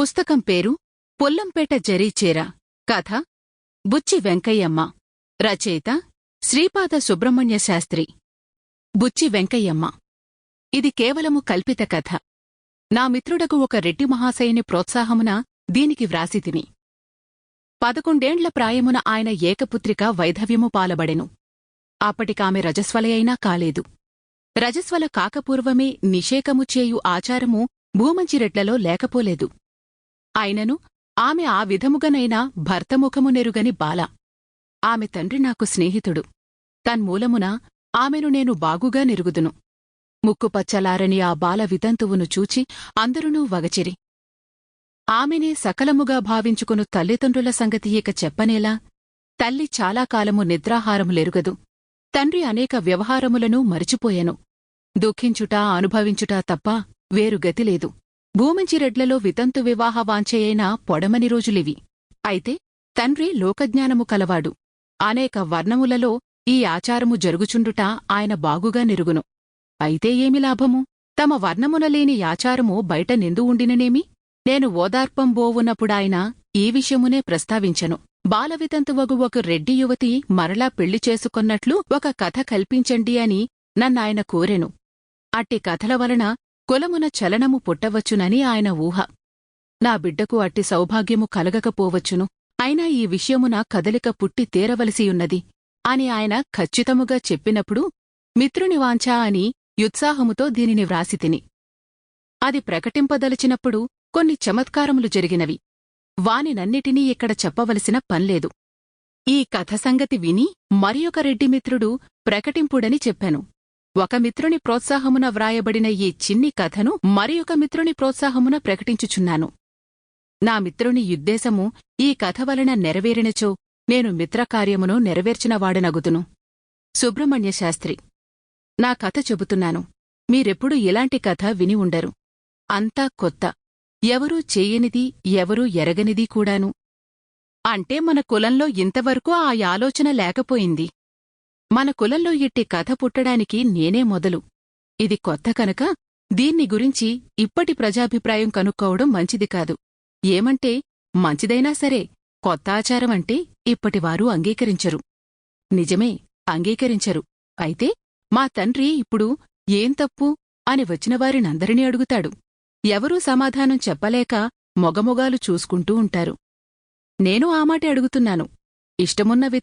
పుస్తకం పేరు పొల్లంపేట జరీచేర కథ బుచ్చి వెంకయ్యమ్మ. రచయిత శ్రీపాద సుబ్రహ్మణ్య శాస్త్రి. బుచ్చి వెంకయ్యమ్మ. ఇది కేవలము కల్పిత కథ. నా మిత్రుడకు ఒక రెడ్డి మహాశయుని ప్రోత్సాహమున దీనికి వ్రాసితిని. పదకొండేండ్ల ప్రాయమున ఆయన ఏకపుత్రిక వైధవ్యము పాలబడెను. అప్పటికామె రజస్వలయైనా కాలేదు. రజస్వల కాకపూర్వమే నిషేకము చేయు ఆచారము భూమంచిరెడ్లలో లేకపోలేదు. అయినను ఆమె ఆ విధముగనైనా భర్తముఖము నెరుగని బాల. ఆమె తండ్రి నాకు స్నేహితుడు. తన్మూలమున ఆమెను నేను బాగుగా నెరుగుదును. ముక్కుపచ్చలారని ఆ బాల వితంతువును చూచి అందరునూ వగచిరి. ఆమెనే సకలముగా భావించుకును తల్లిదండ్రుల సంగతి ఇక చెప్పనేలా తల్లి చాలాకాలము నిద్రాహారములెరుగదు తండ్రి అనేక వ్యవహారములను మరిచిపోయెను. దుఃఖించుటా అనుభవించుట తప్ప వేరు గతిలేదు భూమించిరెడ్లలో వితంతు వివాహ వాంఛయైన పొడమని రోజులివి. అయితే తండ్రి లోకజ్ఞానము కలవాడు. అనేక వర్ణములలో ఈ ఆచారము జరుగుచుండుట ఆయన బాగుగా నిరుగును. అయితే ఏమి లాభము? తమ వర్ణమున లేని ఆచారము బయట నిందు ఉండిననేమి? నేను ఓదార్పం బోవున్నప్పుడాయన ఈ విషయమునే ప్రస్తావించెను. బాలవితంతువగు ఒక రెడ్డి యువతి మరలా పెళ్ళి చేసుకొన్నట్లు ఒక కథ కల్పించండి అని నన్నాయన కోరెను. అట్టి కథల వలన కులమున చలనము పుట్టవచ్చునని ఆయన ఊహ. నా బిడ్డకు అట్టి సౌభాగ్యము కలగకపోవచ్చును. అయినా ఈ విషయమున కదలిక పుట్టి తేరవలసియున్నది. అని ఆయన ఖచ్చితముగా చెప్పినప్పుడు మిత్రుని వాంఛా అని యుత్సాహముతో దీనిని వ్రాసితిని అది ప్రకటింపదలచినప్పుడు కొన్ని చమత్కారములు జరిగినవి. వానినన్నిటినీ ఇక్కడ చెప్పవలసిన పన్లేదు. ఈ కథ సంగతి విని మరియొక రెడ్డి మిత్రుడు ప్రకటింపుడని చెప్పాను. ఒక మిత్రుని ప్రోత్సాహమున వ్రాయబడిన ఈ చిన్ని కథను మరియొక మిత్రుని ప్రోత్సాహమున ప్రకటించుచున్నాను. నా మిత్రుని యుద్దేశము ఈ కథ వలన నెరవేరినచో నేను మిత్రకార్యమును నెరవేర్చినవాడనగుదును సుబ్రహ్మణ్యశాస్త్రి నా కథ చెబుతున్నాను. మీరెప్పుడు ఇలాంటి కథ విని ఉండరు. అంతా కొత్త. ఎవరూ చేయనిది ఎవరూ ఎరగనిది కూడాను. అంటే మన కులంలో ఇంతవరకు ఆ ఆలోచన లేకపోయింది. మన కులంలో ఇట్టి కథ పుట్టడానికి నేనే మొదలు. ఇది కొత్త కనుక దీన్ని గురించి ఇప్పటి ప్రజాభిప్రాయం కనుక్కోవడం మంచిది కాదు. ఏమంటే మంచిదైనా సరే కొత్త ఆచారమంటే ఇప్పటివారు అంగీకరించరు. నిజమే అంగీకరించరు. అయితే మా తండ్రి ఇప్పుడు ఏం తప్పు అని వచ్చినవారినందరినీ అడుగుతాడు. ఎవరూ సమాధానం చెప్పలేక మొగమొగాలు చూసుకుంటూ ఉంటారు. నేను ఆ మాటే అడుగుతున్నాను. ఇష్టమున్న విత